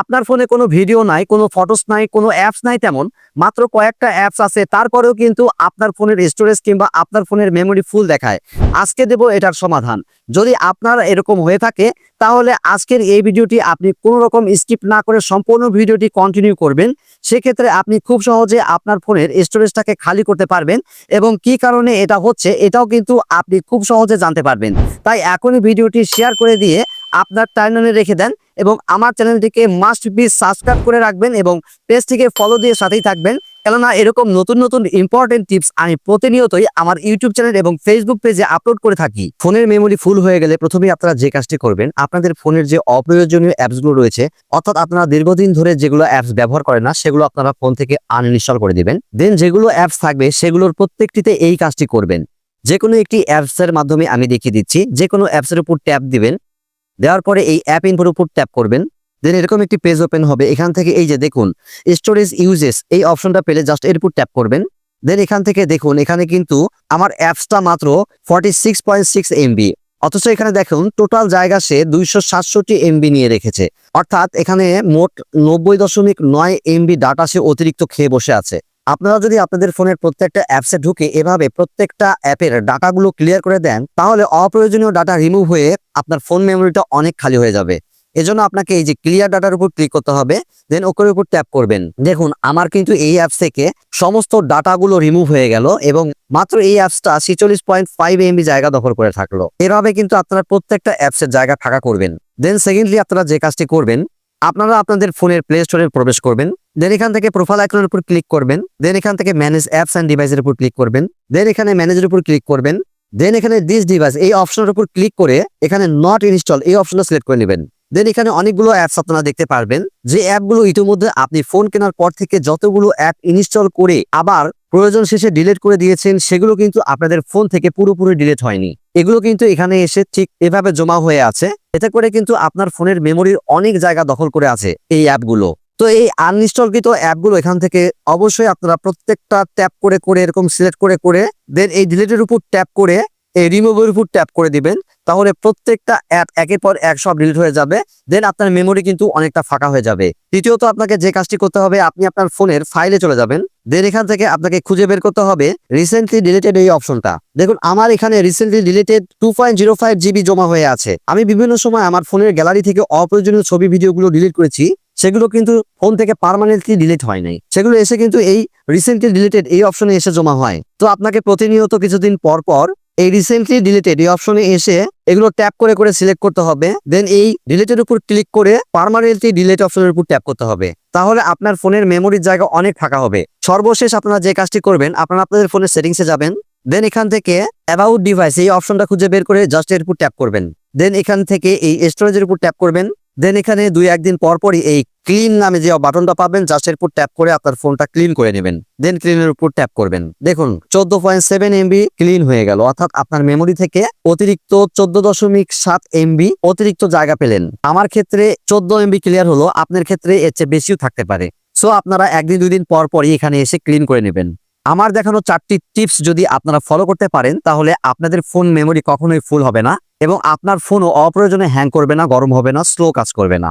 আপনার ফোনে কোনো ভিডিও নাই, কোনো ফটোস নাই, কোনো অ্যাপস নাই তেমন, মাত্র কয়েকটা অ্যাপস আছে, তারপরেও কিন্তু আপনার ফোনের স্টোরেজ কিংবা আপনার ফোনের মেমোরি ফুল দেখায়। আজকে দেব এটার সমাধান। যদি আপনার এরকম হয়ে থাকে, তাহলে আজকের এই ভিডিওটি আপনি কোনো রকম স্কিপ না করে সম্পূর্ণ ভিডিওটি কন্টিনিউ করবেন। সেক্ষেত্রে আপনি খুব সহজে আপনার ফোনের স্টোরেজটাকে খালি করতে পারবেন এবং কি কারণে এটা হচ্ছে, এটাও কিন্তু আপনি খুব সহজে জানতে পারবেন। তাই এখনই ভিডিওটি শেয়ার করে দিয়ে আপনার টাইমলাইনে রেখে দেন এবং আমার চ্যানেলটিকে মাস্ট বি সাবস্ক্রাইব করে রাখবেন এবং পেজটিকে ফলো দিয়ে সাথেই থাকবেন। কেননা এরকম নতুন নতুন ইম্পর্টেন্ট টিপস আমি প্রতিনিয়তই আমার ইউটিউব চ্যানেল এবং ফেসবুক পেজে আপলোড করে থাকি। ফোনের মেমোরি ফুল হয়ে গেলে প্রথমেই আপনারা যে কাজটি করবেন, আপনাদের ফোনের যে অপ্রয়োজনীয় অ্যাপসগুলো রয়েছে, অর্থাৎ আপনারা দীর্ঘদিন ধরে যেগুলো অ্যাপস ব্যবহার করেন না, সেগুলো আপনারা ফোন থেকে আনইনস্টল করে দিবেন। দেন যেগুলো অ্যাপস থাকবে, সেগুলোর প্রত্যেকটিতে এই কাজটি করবেন। যে কোনো একটি অ্যাপসের মাধ্যমে আমি দেখিয়ে দিচ্ছি যে কোনো অ্যাপসের উপর ট্যাপ দিবেন। দেওয়ার পরে এই অ্যাপ ইনফোর উপর ট্যাপ করবেন দেন এরকম একটি পেজ ওপেন হবে, এখান থেকে এই যে দেখুন স্টোরেজ ইউজেস এই অপশনটা পেলে জাস্ট এর উপর ট্যাপ করবেন দেন এখান থেকে দেখুন, এখানে কিন্তু আমার অ্যাপসটা মাত্র forty six point six MB অথচ এখানে দেখুন টোটাল জায়গা সে দুইশো সাতষট্টি এমবি নিয়ে রেখেছে, অর্থাৎ এখানে মোট নব্বই দশমিক নয় এমবি ডাটা সে অতিরিক্ত খেয়ে বসে আছে। আপনারা যদি আপনাদের ফোনের প্রত্যেকটা অ্যাপসে ঢুকে এভাবে প্রত্যেকটা অ্যাপের ডাটাগুলো ক্লিয়ার করে দেন, তাহলে অপ্রয়োজনীয় ডাটা রিমুভ হয়ে আপনার ফোন মেমোরিটা অনেক খালি হয়ে যাবে। এজন্য আপনাকে এই যে ক্লিয়ার ডাটার উপর ক্লিক করতে হবে দেন ওকের উপর ট্যাপ করবেন। দেখুন, আমার কিন্তু এই অ্যাপস থেকে সমস্ত ডাটাগুলো রিমুভ হয়ে গেল এবং মাত্র এই অ্যাপসটা ছিচল্লিশ পয়েন্ট ফাইভ এমবি জায়গা দখল করে থাকল। এভাবে কিন্তু আপনারা প্রত্যেকটা অ্যাপসের জায়গা ফাঁকা করবেন। দেন সেকেন্ডলি আপনারা যে কাজটি করবেন, আপনারা আপনাদের ফোনের প্লে স্টোরে প্রবেশ করবেন। দেন এখান থেকে প্রোফাইল আইকনের উপর ক্লিক করবেন। দেন এখান থেকে ম্যানেজ অ্যাপস অ্যান্ড ডিভাইসের উপর ক্লিক করবেন। দেন এখানে ম্যানেজের উপর ক্লিক করবেন। দেন এখানে দিস ডিভাইস এই অপশনের উপর ক্লিক করে এখানে নট ইনস্টল এই অপশনটা সিলেক্ট করে নেবেন। দেন এখানে অনেকগুলো অ্যাপস আপনারা দেখতে পারবেন। যে অ্যাপগুলো ইতিমধ্যে আপনি ফোন কেনার পর থেকে যতগুলো অ্যাপ ইনস্টল করে আবার প্রয়োজন শেষে ডিলিট করে দিয়েছেন, সেগুলো কিন্তু আপনাদের ফোন থেকে পুরোপুরি ডিলিট হয়নি। এগুলো কিন্তু এখানে এসে ঠিক এভাবে জমা হয়ে আছে। এতে করে কিন্তু আপনার ফোনের মেমোরির অনেক জায়গা দখল করে আছে এই অ্যাপগুলো তো এই আনইনস্টলকৃত অ্যাপগুলো এখান থেকে অবশ্যই আপনারা প্রত্যেকটা ট্যাপ করে করে, এরকম সিলেক্ট করে করে দেন এই ডিলিটের উপর ট্যাপ করে, এই রিমুভের উপর ট্যাপ করে দিবেন। তাহলে প্রত্যেকটা অ্যাপ একের পর এক সব ডিলিট হয়ে যাবে। দেন আপনার মেমোরি কিন্তু অনেকটা ফাঁকা হয়ে যাবে। দ্বিতীয়ত আপনাকে যে কাজটি করতে হবে, আপনি আপনার ফোনের ফাইলে চলে যাবেন। দেন এখান থেকে আপনাকে খুঁজে বের করতে হবে রিসেন্টলি ডিলিটেড এই অপশনটা দেখুন, আমার এখানে recently deleted two point zero five GB জমা হয়ে আছে। আমি বিভিন্ন সময় আমার ফোনের গ্যালারি থেকে অপ্রয়োজনীয় ছবি ভিডিওগুলো ডিলিট করেছি। সেগুলো কিন্তু ফোন থেকে পার্মানেন্টলি ডিলিট হয় নাই। সেগুলো এসে কিন্তু এই রিসেন্টলি ডিলিটেড এই অপশনে এসে জমা হয়। তো আপনাকে প্রতিনিয়ত কিছুদিন পর পর এই রিসেন্টলি ডিলিটেড এই অপশনে এসে এগুলো ট্যাপ করে করে সিলেক্ট করতে হবে। দেন এই ডিলিটের উপর ক্লিক করে পার্মানেন্টলি ডিলিট অপশনের উপর ট্যাপ করতে হবে। তাহলে আপনার ফোনের মেমোরির জায়গা অনেক ফাঁকা হবে। সর্বশেষ আপনারা যে কাজটি করবেন, আপনারা আপনাদের ফোনের সেটিংসে যাবেন। দেন এখান থেকে অ্যাবাউট ডিভাইস এই অপশনটা খুঁজে বের করে জাস্ট এর উপর ট্যাপ করবেন। দেন এখান থেকে এই স্টোরেজের উপর ট্যাপ করবেন। দেন এখানে দুই একদিন পর পরই এই ক্লিন নামে যে বাটনটা পাবেন জাস্ট এর উপর ট্যাপ করে আপনার ফোনটা ক্লিন করে নেবেন। দেন ক্লিনের উপর ট্যাপ করবেন। দেখুন, চোদ্দ পয়েন্ট সেভেন এমবি ক্লিন হয়ে গেল। অর্থাৎ আপনার মেমোরি থেকে অতিরিক্ত চোদ্দ দশমিক সাত এমবি অতিরিক্ত জায়গা পেলেন। আমার ক্ষেত্রে চোদ্দ এমবি ক্লিয়ার হলো, আপনার ক্ষেত্রে এর চেয়ে বেশিও থাকতে পারে। সো আপনারা একদিন দুই দিন পর পরই এখানে এসে ক্লিন করে নেবেন। আমার দেখানো চারটি টিপস যদি আপনারা ফলো করতে পারেন, তাহলে আপনাদের ফোন মেমোরি কখনোই ফুল হবে না। এবং আপনার ফোনও অপ্রয়োজনে হ্যাং করবে না গরম হবে না স্লো কাজ করবে না।